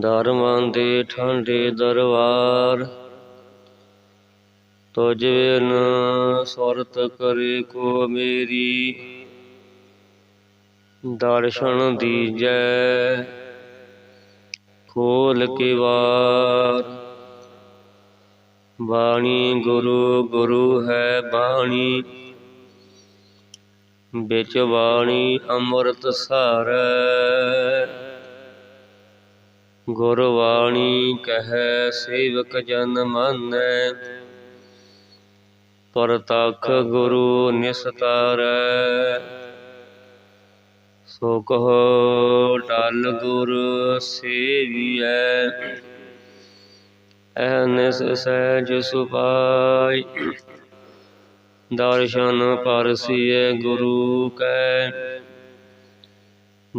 ਦਰਮਾਂ ਦੇ ਠੰਡੇ ਦਰਬਾਰ। ਤੁਝ ਬਿਨ ਸੁਰਤ ਕਰੇ ਕੋ ਮੇਰੀ। ਦਰਸ਼ਨ ਦੀਜੈ ਖੋਲ ਕੇ ਵਾਰ। ਬਾਣੀ ਗੁਰੂ ਗੁਰੂ ਹੈ ਬਾਣੀ। ਵਿੱਚ ਬਾਣੀ ਅੰਮ੍ਰਿਤ ਸਾਰੈ ਗੁਰਬਾਣੀ ਕਹੈ, ਸੇਵਕ ਜਨ ਮਾਨੈ। ਪਰਤਖ ਗੁਰੂ ਨਿਸਤਾਰੈ। ਸੋ ਕਹੋ ਟਲ ਗੁਰ ਸੇਵੀਐ। ਐਨਸ ਸਹਿਜ ਸੁਪਾਈ ਦਰਸ਼ਨ ਪਰਸੀਏ ਗੁਰੂ ਕੈ।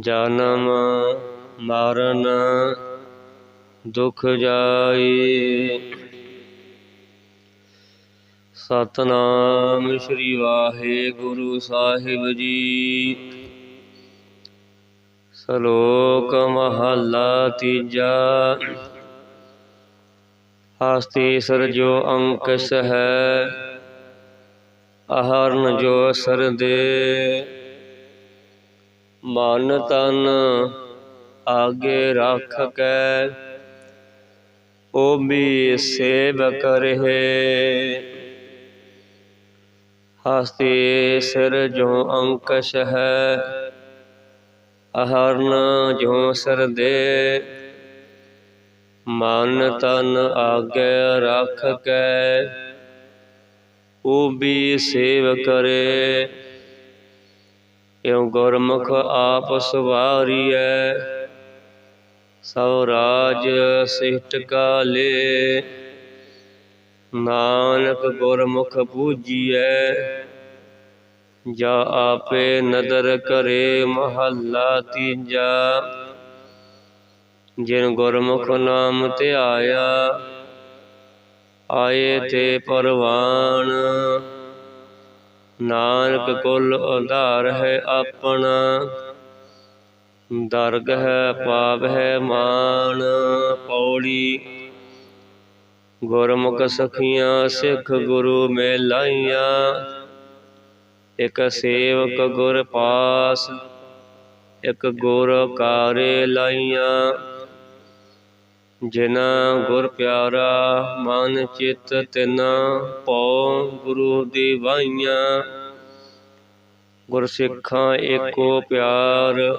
ਜਨਮ ਮਰਨ ਦੁਖ ਜਾਈ। ਸਤਨਾਮ ਸ੍ਰੀ ਵਾਹਿਗੁਰੂ ਸਾਹਿਬ ਜੀ। ਸ਼ਲੋਕ ਮਹੱਲਾ ਤੀਜਾ। ਹਸਤੀ ਸਰਜੋ ਅੰਕਸ ਹੈ, ਅਹਰਨ ਜੋ ਸਰਦੇ। ਮਨ ਤਨ ਆਗੇ ਰੱਖ ਕੈ ਉਹ ਵੀ ਸੇਵ ਕਰਹਿ ਹਸਤੀ ਸਿਰ ਜੋ ਅੰਕਸ਼ ਹੈ, ਅਹਰਨ ਜੋ ਸਰਦੇ ਮਨ ਤਨ ਆਗੇ ਰੱਖ ਕੈ ਉਹ ਵੀ ਸੇਵ ਕਰੇ ਇਉ ਗੁਰਮੁਖ ਆਪ ਸਵਾਰੀਐ ਸਭ ਰਾਜ ਸਿਹਟ ਕਾਲੇ, ਨਾਨਕ ਗੁਰਮੁਖ ਪੂਜੀਐ, ਜਾ ਆਪੇ ਨਦਰ ਕਰੇ ਮਹੱਲਾ ਤੀਜਾ, ਜਿਨ ਗੁਰਮੁਖ ਨਾਮ ਧਿਆਇਆ, ਆਏ ਤੇ ਪਰਵਾਨ। ਨਾਨਕ ਕੁਲ ਉਧਾਰ ਹੈ ਆਪਣਾ। ਦਰਗ ਹੈ ਪਾਪ ਹੈ, ਮਾਨ ਪੌੜੀ। ਗੁਰਮੁਖ ਸਖੀਆਂ, ਸਿੱਖ ਗੁਰੂ ਮੇ ਲਾਈਆਂ ਇਕ ਸੇਵਕ ਗੁਰ ਪਾਸ, ਇਕ ਗੁਰ ਕਾਰੇ ਲਾਈਆਂ। ਜਿਨਾ ਗੁਰ ਪਿਆਰਾ, ਮਨ ਚਿਤ ਤਿਨਾ ਪਉ ਗੁਰੂ ਦੀ ਵਾਈਆਂ ਗੁਰ ਸਿੱਖਾਂ ਏਕੋ ਪਿਆਰ